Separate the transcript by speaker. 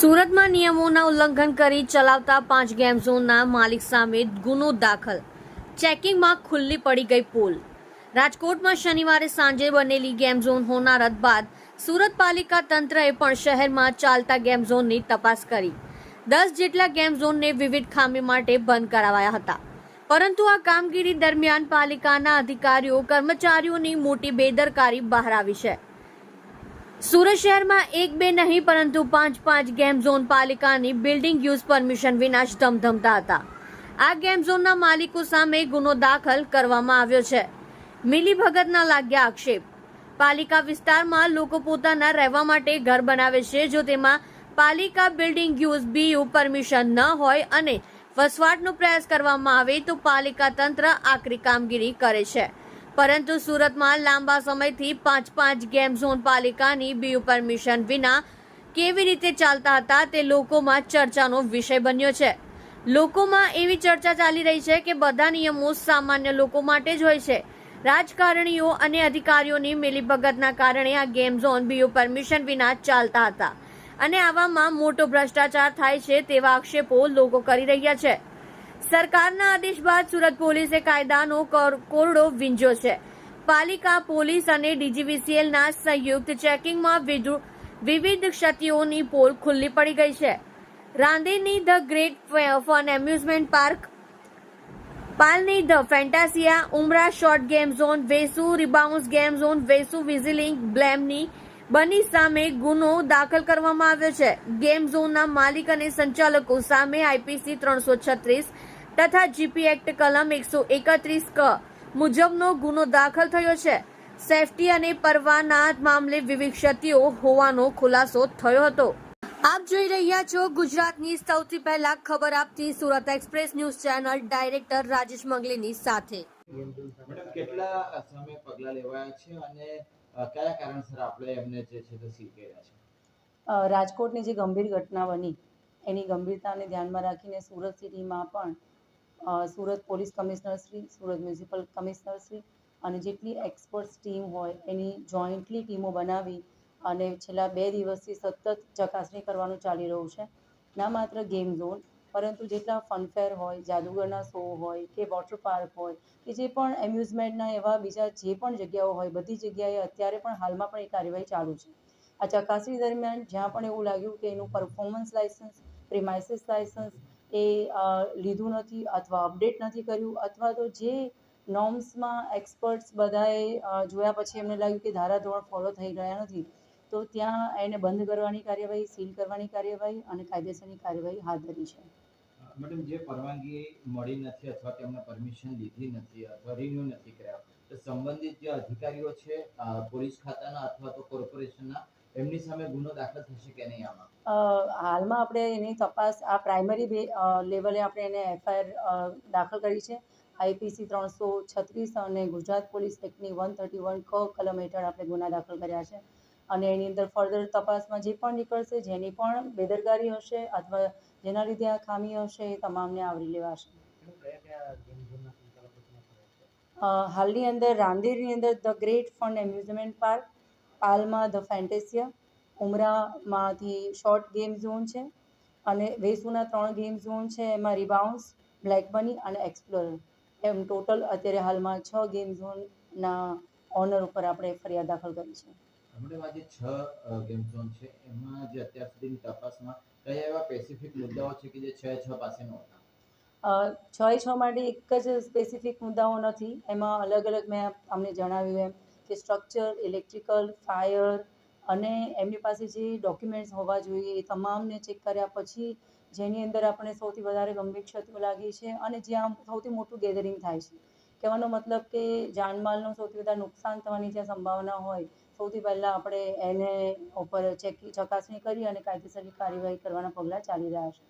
Speaker 1: સુરતમાં નિયમોના ઉલ્લંઘન કરી ચલાવતા પાંચ ગેમ ઝોનના માલિક સામે ગુનો દાખલ. ચેકિંગમાં ખુલ્લી પડી ગઈ પોલ. રાજકોટમાં શનિવારે સાંજે બનેલી ગેમ ઝોન હોનારત બાદ સુરત પાલિકા તંત્રએ પણ શહેરમાં ચાલતા ગેમ ઝોનની તપાસ કરી. દસ જેટલા ગેમ ઝોનને વિવિધ ખામી માટે બંધ કરાવાયા હતા. પરંતુ આ કામગીરી દરમિયાન પાલિકાના અધિકારીઓ, કર્મચારીઓની મોટી બેદરકારી બહાર આવી છે. સુરત શહેરમાં એક બે નહીં, પરંતુ પાંચ પાંચ ગેમ ઝોન પાલિકાની બિલ્ડિંગ યુઝ પરમિશન વિના જ ધમધમતા હતા. આ ગેમ ઝોનના માલિકો સામે ગુનો દાખલ કરવામાં આવ્યો છે. મિલી ભગતના લાગ્યા આક્ષેપ. પાલિકા વિસ્તારમાં લોકો પોતાના રહેવા માટે ઘર બનાવે છે, જો તેમાં પાલિકા બિલ્ડિંગ યુઝ બીયુ પરમિશન ન હોય અને વસવાટનો પ્રયાસ કરવામાં આવે, તો પાલિકા તંત્ર આકરી કામગીરી કરે છે. પરંતુ સુરતમાં લાંબા સમયથી પાંચ પાંચ ગેમ ઝોન પાલિકાની બીયુ પરમિશન વિના કેવી રીતે ચાલતા હતા તે લોકોમાં ચર્ચાનો વિષય બન્યો છે. લોકોમાં એવી ચર્ચા ચાલી રહી છે કે બધા નિયમો સામાન્ય લોકો માટે જ હોય છે. રાજકારણીઓ અને અધિકારીઓની મિલીભગતના કારણે આ ગેમ ઝોન બીયુ પરમિશન વિના ચાલતા હતા. અને આવામાં મોટો ભ્રષ્ટાચાર થાય છે તેવા આક્ષેપો લોકો કરી રહ્યા છે. સરકારના આદેશ બાદ સુરત પોલીસે કાયદાનો કોરડો વિંજો છે. પાલિકા, પોલીસ અને ડીજીવીસીએલના સંયુક્ત ચેકિંગમાં વિવિધ ક્ષતિઓની પોલ ખુલ્લી પડી ગઈ છે. રાંદેરની the great fun amusement park, પાલની the fantasia, Umra short game zone, Vesu rebounce game zone, Vesu વિઝિલિંગ બ્લેમની બની સામે ગુનો દાખલ કરવામાં આવ્યો છે. ગેમ ઝોનના માલિક અને સંચાલકો સામે આઈપીસી ત્રણસો છત્રીસ તથા જીપી એક્ટ કલમ એકસો એકત્રીસ ક મુજબનો ગુનો દાખલ થયો છે. સેફટી અને પરવાના મામલે વિવિધ ક્ષતિઓ હોવાનો ખુલાસો થયો હતો. આપ જોઈ રહ્યા છો ગુજરાતની સૌથી પહેલા ખબર આપતી Surat express news channel director Rajesh મંગલીની સાથે.
Speaker 2: મેડમ કેટલા સમય પગલા લેવાયા છે અને કયા કારણસર આપણે એમને જે છે તે સીલ કર્યા છે
Speaker 3: રાજકોટની જે ગંભીર ઘટના બની એની ગંભીરતાને ધ્યાનમાં રાખીને સુરત સિટીમાં પણ Surat police commissioner Shri, Surat municipal commissioner Shri અને જેટલી એક્સપર્ટ્સ ટીમ હોય, એની જોઈન્ટલી ટીમો બનાવી અને છેલ્લા બે દિવસથી સતત ચકાસણી કરવાનું ચાલી રહ્યું છે. ના માત્ર ગેમ ઝોન પરંતુ જેટલા ફનફેર હોય, જાદુગરના શો હોય કે વોટર પાર્ક હોય કે જે પણ એમ્યુઝમેન્ટના એવા બીજા જે પણ જગ્યાઓ હોય, બધી જગ્યાએ અત્યારે પણ હાલમાં પણ એ કાર્યવાહી ચાલુ છે. આ ચકાસણી દરમિયાન જ્યાં પણ એવું લાગ્યું કે એનું પરફોર્મન્સ લાઇસન્સ પ્રિમાઇસિસ લાઇસન્સ એ લીધું નથી અથવા અપડેટ નથી કર્યું અથવા તો જે નોર્મ્સમાં એક્સપર્ટ્સ બધાએ જોયા પછી એમને લાગ્યું કે ધારાધોરણ ફોલો થઈ રહ્યા નથી, તો ત્યાં એને બંધ કરવાની કાર્યવાહી સીલ કરવાની કાર્યવાહી અને કાયદેસરની કાર્યવાહી હાથ ધરી છે.
Speaker 2: મેડમ, જે પરવાનગી મળી નથી અથવા તેમને પરમિશન લીધી નથી અથવા રિન્યુ નથી કર્યા, તો સંબંધિત જે અધિકારીઓ છે પોલીસ ખાતાના અથવા તો કોર્પોરેશનના એમની સામે ગુનો દાખલ થશે કે નહીં આમાં?
Speaker 3: હાલમાં આપણે એની તપાસ આ પ્રાઇમરી લેવલે આપણે એને એફઆઈઆર દાખલ કરી છે. આઈપીસી ત્રણસો છત્રીસ અને ગુજરાત પોલીસ એક્ટની વન થર્ટી વન ક કલમ હેઠળ આપણે ગુના દાખલ કર્યા છે. અને એની અંદર ફર્ધર તપાસમાં જે પણ નીકળશે જેની પણ બેદરકારી હશે અથવા જેના લીધે આ ખામી હશે એ તમામને આવરી લેવાશે. હાલની અંદર રાંદેરની અંદર the great fun amusement park પાલમાં the Fantasia ઉમરામાંથી શોર્ટ ગેમ ઝોન છે અને વેસુના ત્રણ ગેમ ઝોન છે એમાં રિબાઉન્સ બ્લેક બની અને એક્સપ્લોરર. એમ ટોટલ અત્યારે હાલમાં છ ગેમ ઝોનના ઓનર ઉપર આપણે ફરિયાદ દાખલ કરી છે.
Speaker 2: જે છ ગેમ ઝોન છે. એમાં જે અત્યાર સુધીની તપાસમાં કયા એવા સ્પેસિફિક મુદ્દાઓ છે કે જે છ છ પાસે નહોતા?
Speaker 3: અ, છ છ માટે એક જ સ્પેસિફિક મુદ્દાઓ નથી. એમાં અલગ અલગ મેં તમને જણાવ્યું એમ. કે સ્ટ્રક્ચર ઇલેક્ટ્રિકલ ફાયર અને એમની પાસે જે ડોક્યુમેન્ટ્સ હોવા જોઈએ એ તમામને ચેક કર્યા પછી જેની અંદર આપણે સૌથી વધારે ગંભીર ક્ષતિઓ લાગી છે અને જ્યાં સૌથી મોટું ગેધરિંગ થાય છે. કહેવાનો મતલબ કે જાનમાલનું સૌથી વધારે નુકસાન થવાની જ્યાં સંભાવના હોય, સૌથી પહેલાં આપણે એને ઉપર ચેક ચકાસણી કરી અને કાયદેસરની કાર્યવાહી કરવાના પગલાં ચાલી રહ્યા છે.